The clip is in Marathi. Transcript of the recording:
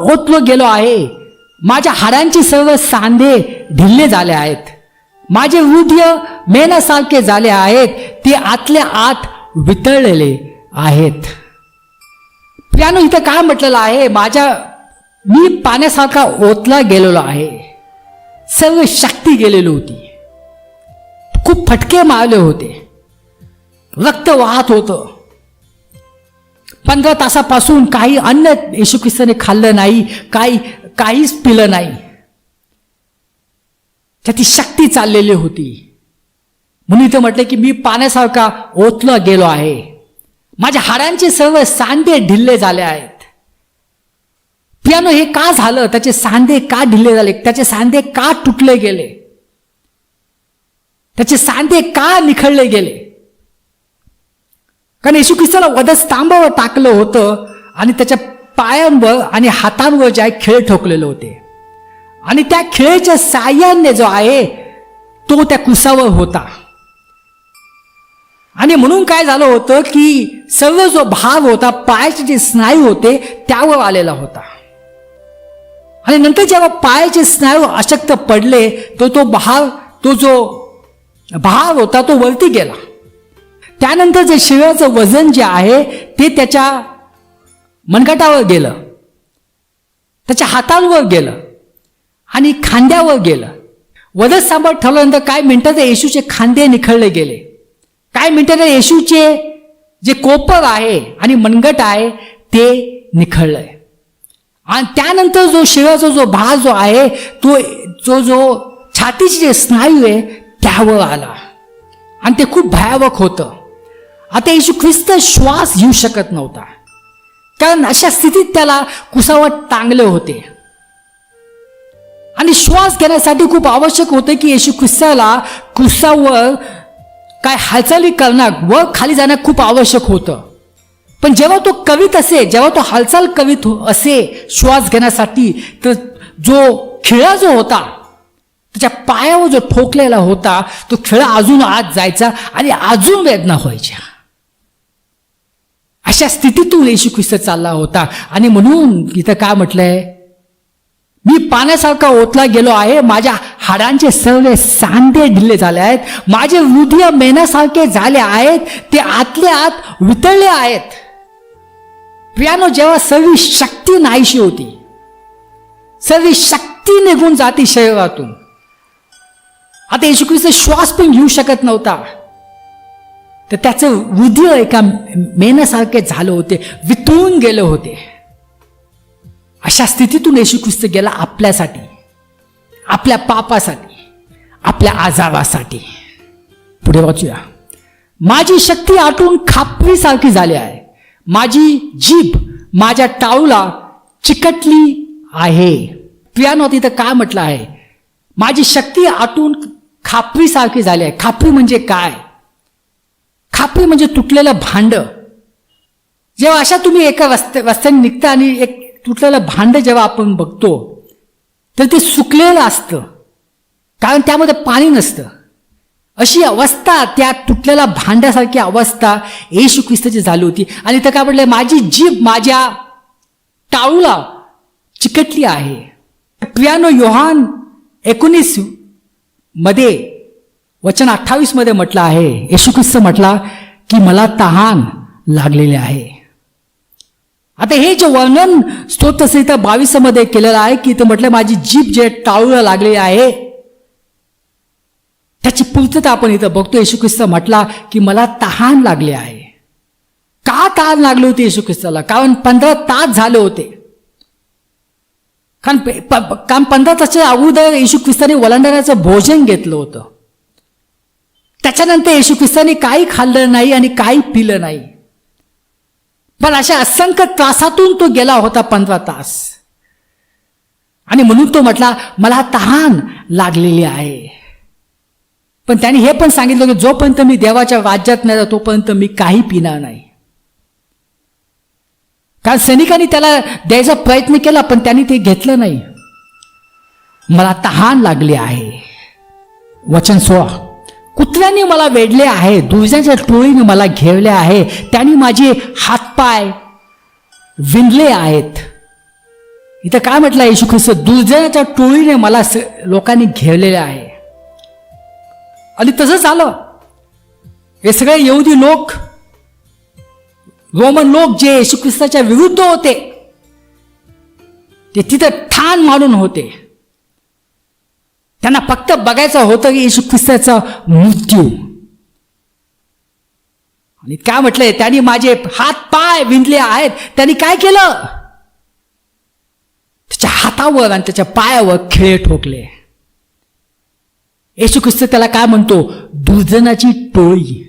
ओतव गेलो आहे. माझ्या हाडांचे सर्व सांधे ढिल्ले झाले आहेत. माझे हृदय मेनासारखे झाले आहेत. ते आतल्या आत वितळलेले आहेत. प्यानो इथं काय म्हटलेलं आहे? माझ्या मी पाण्यासारखा ओतला गेलेलो आहे. सर्व शक्ती गेलेली होती. खूप फटके मारले होते. रक्त वाहत होतं. पंधरा तासापासून काही अन्न येशू ख्रिस्ताने खाल्लं नाही काही काहीच पिलं नाही. त्याची शक्ती चाललेली होती. म्हणून इथं म्हटलं की मी पाण्यासारखा ओतलं गेलो आहे. माझ्या हाडांचे सर्व सांधे ढिल्ले झाले आहेत. पियानो हे का झालं? त्याचे सांधे का ढिल्ले झाले? त्याचे सांधे का तुटले गेले? त्याचे सांधे का निखळले गेले? कारण येशू ख्रिस्ताला वधस्तंभावर टाकलं होतं आणि त्याच्या पायांवर आणि हातांवर जे आहे खेळ ठोकलेले होते. आणि त्या खेळाच्या साह्याने जो आहे तो त्या कुसावर होता. आणि म्हणून काय झालं होतं की सर्व जो भाव होता पायाचे जे स्नायू होते त्यावर आलेला होता. आणि नंतर जेव्हा पायाचे स्नायू अशक्त पडले तो तो भाव तो जो भाव होता तो वरती गेला. त्यानंतर जे शिव्याचं वजन जे आहे ते त्याच्या मनगटावर गेलं. त्याच्या हातांवर गेलं. आणि खांद्यावर गेलं. वजन सांभाळ ठेवल्यानंतर काय मिनिटात येशूचे खांदे निखळले गेले. काय मिनिटात येशूचे जे कोपर आहे आणि मनगट आहे ते निखळलंय आणि त्यानंतर जो शिवाचा जो भाग जो आहे तो जो जो छातीचे जे स्नायू आहे त्यावर आला. आणि ते खूप भयावक होतं. आता येशू ख्रिस्त श्वास घेऊ शकत नव्हता. कारण अशा स्थितीत त्याला कुसावर टांगले होते. आणि श्वास घेण्यासाठी खूप आवश्यक होते की येशू ख्रिस्ताला कुसावर काय हालचाली करणं व खाली जाणं खूप आवश्यक होतं. पण जेव्हा तो कवीत असे जेव्हा तो हालचाल कवित असे श्वास घेण्यासाठी तर जो खिळा जो होता त्याच्या पायावर जो ठोकलेला होता तो खिळा अजून आत जायचा आणि अजून वेदना व्हायच्या. अशा स्थितीतून येशू ख्रिस्त चालला होता. आणि म्हणून इथं काय म्हटलंय? मी पाण्यासारखा ओतला गेलो आहे माझ्या हाडांचे सर्व सांधे ढिल्ले झाले आहेत माझे हृदय मेनासारखे झाले आहेत ते आतले आत वितळले आहेत. प्रियानो जेव्हा सर्व शक्ती नाहीशी होती सर्व शक्ती निघून जाते शरीरातून. आता येशू ख्रिस्त श्वास पण घेऊ शकत नव्हता. तर त्याचं हृदय एका मेनासारखे झालं होते वितळून गेले होते. अशा स्थितीतून येशू ख्रिस्त गेला आपल्यासाठी आपल्या पापासाठी आपल्या आजारासाठी. पुढे वाचूया. माझी शक्ती आटून खापरीसारखी झाली आहे. माझी जीभ माझ्या टाळूला चिकटली आहे. प्रियानो तिथं काय म्हटलं आहे? माझी शक्ती आटून खापरीसारखी झाली आहे. खापरी म्हणजे काय? खापरी म्हणजे तुटलेलं भांड. जेव्हा अशा तुम्ही एका रस्त्या रस्त्याने निघता आणि एक तुटलेलं भांड जेव्हा आपण बघतो तर ते सुकलेलं असतं. कारण त्यामध्ये पाणी नसतं. अशी अवस्था त्या तुटलेल्या भांड्यासारखी अवस्था येशू ख्रिस्ताची झाली होती. आणि तर काय म्हटलं माझी जीभ माझ्या टाळूला चिकटली आहे. प्रियानो योहान एकोणीसमध्ये वचन अठ्ठावीसमध्ये म्हटलं आहे येशू ख्रिस्त म्हटला की मला तहान लागलेले आहे. आता हे जे वर्णन स्तोत्रसंहिता बावीसमध्ये केलेलं आहे की ते म्हटलं माझी जीभ जे टाळूला लागलेली आहे त्याची पूर्तता आपण इथं बघतो. येशू ख्रिस्त म्हटला की मला तहान लागले आहे. का तहान लागली होती येशू ख्रिस्ताला कारण पंधरा तास झाले होते. कारण पे- प- कारण पंधरा तासच्या अगोदर येशू ख्रिस्ताने वलांडण्याचं भोजन घेतलं होतं. त्याच्यानंतर येशू ख्रिस्ताने काही खाल्लं नाही आणि काही पिलं नाही. पण अशा असंख्य त्रासातून तो गेला होता पंधरा तास. आणि म्हणून तो म्हटला मला तहान लागलेली आहे. पण त्याने हे पण सांगितलं की जोपर्यंत मी देवाच्या राज्यात नाही तोपर्यंत मी काही पिणार नाही. कारण सैनिकांनी त्याला द्यायचा प्रयत्न केला पण त्यांनी ते घेतलं नाही. मला तहान लागली आहे. वचन सोळा कुत्र्याने मला वेढले आहे दुर्जाच्या टोळीने मला घेरले आहे त्यांनी माझे हातपाय विणले आहेत. इथं काय म्हटलं येशू ख्रिस्त दुर्जनाच्या टोळीने मला स- लोकांनी घेरलेले आहे. आणि तसंच झालं. हे सगळे येऊदी लोक रोमन लोक जे येशू ख्रिस्ताच्या विरुद्ध होते ते तिथं ठाण मारून होते. त्यांना फक्त बघायचं होतं की येशू ख्रिस्ताचा मृत्यू. आणि काय म्हटलंय? त्यांनी माझे हात पाय विंधले आहेत. त्यांनी काय केलं? त्याच्या हातावर आणि त्याच्या पायावर खिळे ठोकले. येशू ख्रिस्त त्याला काय म्हणतो? दुर्जनाची टोळी.